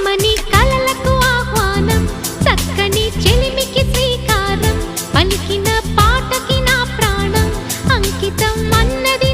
కమ్మని కలలకు ఆహ్వానం చక్కని చెలిమికి శ్రీకారం పలికిన పాటకి నా ప్రాణం అంకితం అన్నది